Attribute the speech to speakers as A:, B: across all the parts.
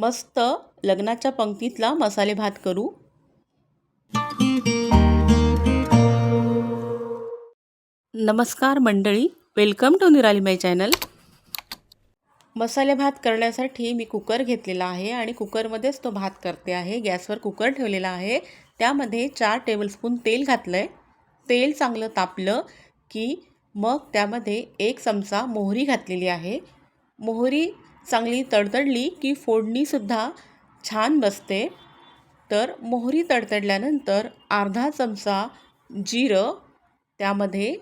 A: मस्त लग्नाच्या पंक्तीतला मसाले भात करू. नमस्कार मंडळी वेलकम टू निराली माय चॅनल मसाले भात करण्यासाठी मी कुकर घेतलेला आहे आणि कुकरमध्येच तो भात करते आहे. गॅसवर कुकर ठेवलेला आहे. त्यामध्ये चार टेबलस्पून तेल घातलं आहे तेल चांगलं तापलं की मग त्यामध्ये एक चमचा मोहरी घातलेली आहे. मोहरी चांगली तडतडली की फोडणीसुद्धा छान बसते. तर मोहरी तडतडल्यानंतर अर्धा चमचा जिरं त्यामध्ये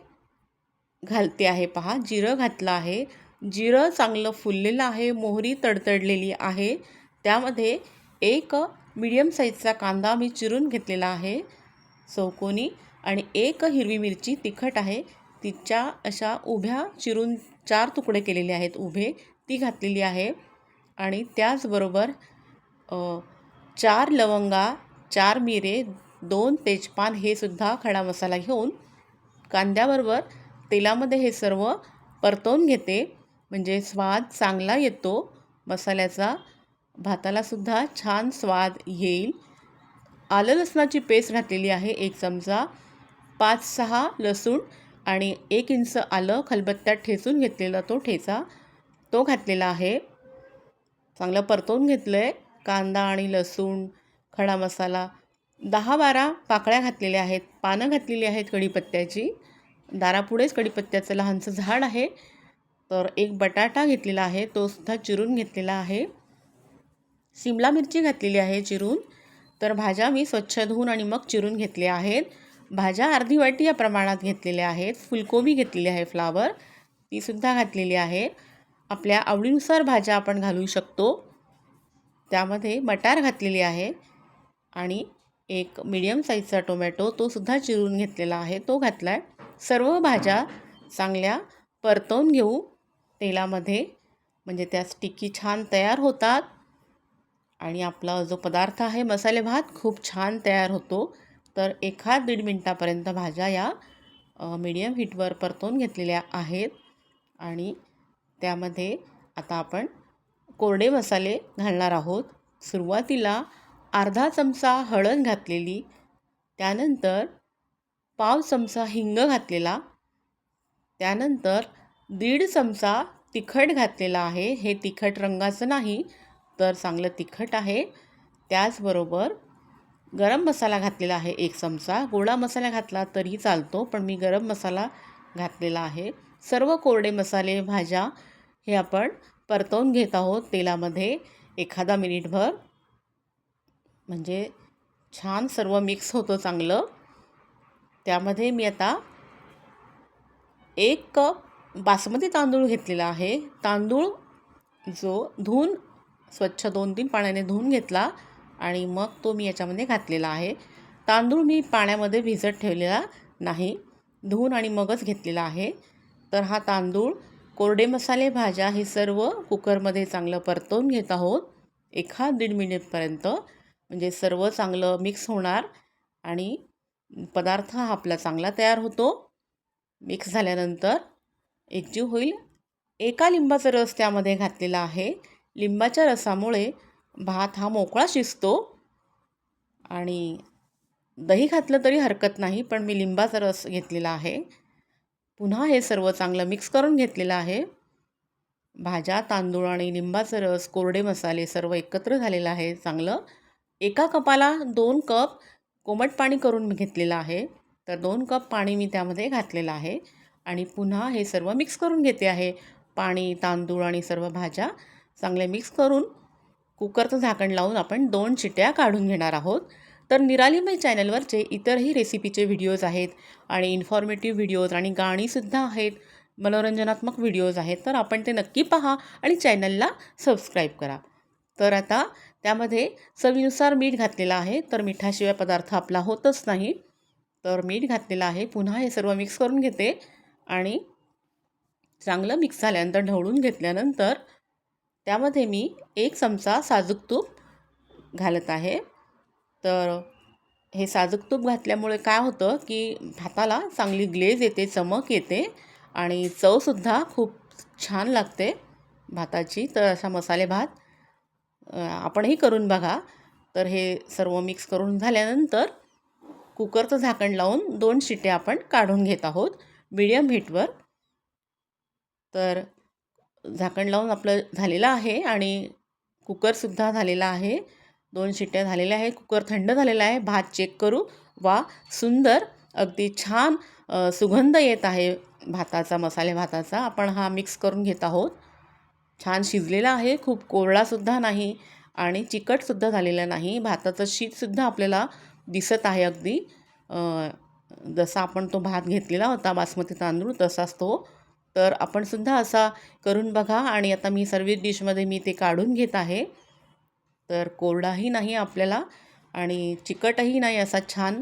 A: घालते आहे पहा. जिरं घातलं आहे. जिरं चांगलं फुललेलं आहे. मोहरी तडतडलेली आहे. त्यामध्ये एक मीडियम साईजचा कांदा मी चिरून घेतलेला आहे. चौकोनी आणि एक हिरवी मिरची तिखट आहे. तिच्या अशा उभ्या चिरून चार तुकडे केलेले आहेत उभे. ती घातलेली आहे. आणि त्याचबरोबर चार लवंगा चार मिरे दोन तेजपान हे सुद्धा खडा मसाला घेऊन कांद्याबरोबर तेलामध्ये हे सर्व परतवून घेते. म्हणजे स्वाद चांगला येतो. मसाल्याचा भातालासुद्धा छान स्वाद येईल. आलं लसणाची पेस्ट घातलेली आहे. एक चमचा पाच सहा लसूण आणि एक इंच आलं खलबत्त्यात ठेचून घेतलेला तो ठेचा. तो घातलेला आहे. चांगलं परतवून घेतलं आहे कांदा आणि लसूण खडा मसाला दहा बारा पाकळ्या घातलेल्या आहेत. पानं घातलेली आहेत कढीपत्त्याची. दारापुढेच कढीपत्त्याचं लहानसं झाड आहे. तर एक बटाटा घेतलेला आहे. तो सुद्धा चिरून घेतलेला आहे. शिमला मिरची घातलेली आहे चिरून. तर भाज्या मी स्वच्छ धुवून आणि मग चिरून घेतल्या आहेत. भाज्या अर्धी वाटी या प्रमाणात घेतलेल्या आहेत. फुलकोबी घेतलेली आहे फ्लावर. तीसुद्धा घातलेली आहे. आपल्या आवडीनुसार भाज्या आपण घालू शकतो. त्यामध्ये मटार घातलेली आहे आणि एक मीडियम साईजचा टोमॅटो तो सुद्धा चिरून घेतलेला आहे. तो घातला आहे सर्व भाज्या चांगल्या परतवून घेऊ. तेलामध्ये म्हणजे त्या स्टिकी छान तयार होतात. आणि आपला जो पदार्थ आहे मसाले भात खूप छान तयार होतो. तर एखाद दीड मिनटापर्यंत भाज्या या मीडियम हीटवर परतवून घेतलेल्या आहेत. आणि त्यामध्ये आता आपण कोरडे मसाले घालणार आहोत. सुरुवातीला अर्धा चमचा हळद घातलेली त्यानंतर पाव चमचा हिंग घातलेला त्यानंतर दीड चमचा तिखट घातलेला आहे. हे तिखट रंगाचं नाही तर चांगलं तिखट आहे. त्याचबरोबर गरम मसाला घातलेला आहे एक चमचा. गोडा मसाला घातला तरी चालतो पण मी गरम मसाला घातलेला आहे. सर्व कोरडे मसाले भाज्या हे आपण परतवून घेत आहोत तेलामध्ये एखादा मिनिटभर. म्हणजे छान सर्व मिक्स होतं चांगलं. त्यामध्ये मी आता एक कप बासमती तांदूळ घेतलेला आहे. तांदूळ जो धुवून स्वच्छ दोन तीन पाण्याने धुवून घेतला आणि मग तो मी याच्यामध्ये घातलेला आहे. तांदूळ मी पाण्यामध्ये भिजत ठेवलेला नाही. धुवून आणि मगच घेतलेला आहे. तर हा तांदूळ कोरडे मसाले भाज्या हे सर्व कुकरमध्ये चांगलं परतवून घेत आहोत. एखाद दीड मिनिटपर्यंत. म्हणजे सर्व चांगलं मिक्स होणार आणि पदार्थ हा आपला चांगला तयार होतो. मिक्स झाल्यानंतर एकजीव होईल. एका लिंबाचा रस त्यामध्ये घातलेला आहे. लिंबाच्या रसामुळे भात हा मोकळा शिजतो. आणि दही घातलं तरी हरकत नाही पण मी लिंबाचा रस घेतलेला आहे. पुन्हा हे सर्व चांगलं मिक्स करून घेतलेलं आहे. भाज्या तांदूळ आणि लिंबाचा रस कोरडे मसाले सर्व एकत्र झालेलं आहे चांगलं. एका कपाला दोन कप कोमट पाणी करून घेतलेलं आहे. तर दोन कप पाणी मी त्यामध्ये घातलेलं आहे. आणि पुन्हा हे सर्व मिक्स करून घेते आहे. पाणी तांदूळ आणि सर्व भाज्या चांगले मिक्स करून कुकरचं झाकण लावून आपण दोन चिट्या काढून घेणार आहोत. तर निरालीमय चॅनलवरचे इतरही रेसिपीचे व्हिडिओज आहेत आणि इन्फॉर्मेटिव्ह व्हिडिओज आणि गाणीसुद्धा आहेत मनोरंजनात्मक व्हिडिओज आहेत तर आपण ते नक्की पहा आणि चॅनलला सबस्क्राईब करा. तर आता त्यामध्ये चवीनुसार मीठ घातलेलं आहे तर मिठाशिवाय पदार्थ आपला होतच नाही. तर मीठ घातलेलं आहे पुन्हा हे सर्व मिक्स करून घेते आणि चांगलं मिक्स झाल्यानंतर ढवळून घेतल्यानंतर त्यामध्ये मी एक चमचा साजूक तूप घालत आहे. तर हे साजूक तूप घातल्यामुळे काय होतं की भाताला चांगली ग्लेज येते चमक येते आणि चवसुद्धा खूप छान लागते भाताची. तर असा मसाले भात आपणही करून बघा. तर हे सर्व मिक्स करून झाल्यानंतर कुकरचं झाकण लावून दोन शिट्ट्या आपण काढून घेत आहोत मिडियम हीटवर तर झाकण लावून आपलं झालेलं आहे आणि कुकरसुद्धा झालेला आहे. दोन शिट्ट्या झालेल्या आहे कुकर थंड झालेला आहे. भात चेक करू. वा सुंदर. अगदी छान सुगंध येत आहे भाताचा मसाले भाताचा. आपण हा मिक्स करून घेत आहोत. छान शिजलेला आहे. खूप कोरडासुद्धा नाही आणि चिकटसुद्धा झालेला नाही. भाताचं शीतसुद्धा आपल्याला दिसत आहे अगदी. जसा आपण तो भात घेतलेला होता बासमती तांदूळ तसाच तो. तर आपणसुद्धा असा करून बघा आणि आता मी सर्विस डिशमध्ये मी ते काढून घेत आहे. तर कोरडाही नाही आपल्याला आणि चिकटही नाही असा छान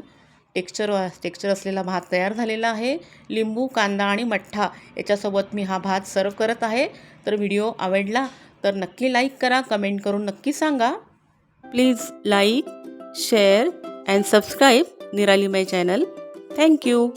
A: टेक्स्चर टेक्स्चर असलेला भात तयार झालेला आहे. लिंबू कांदा आणि मठ्ठा याच्यासोबत मी हा भात सर्व करत आहे. तर व्हिडिओ आवडला तर नक्की लाईक करा कमेंट करून नक्की सांगा. Please like share and subscribe Nirali my channel. Thank you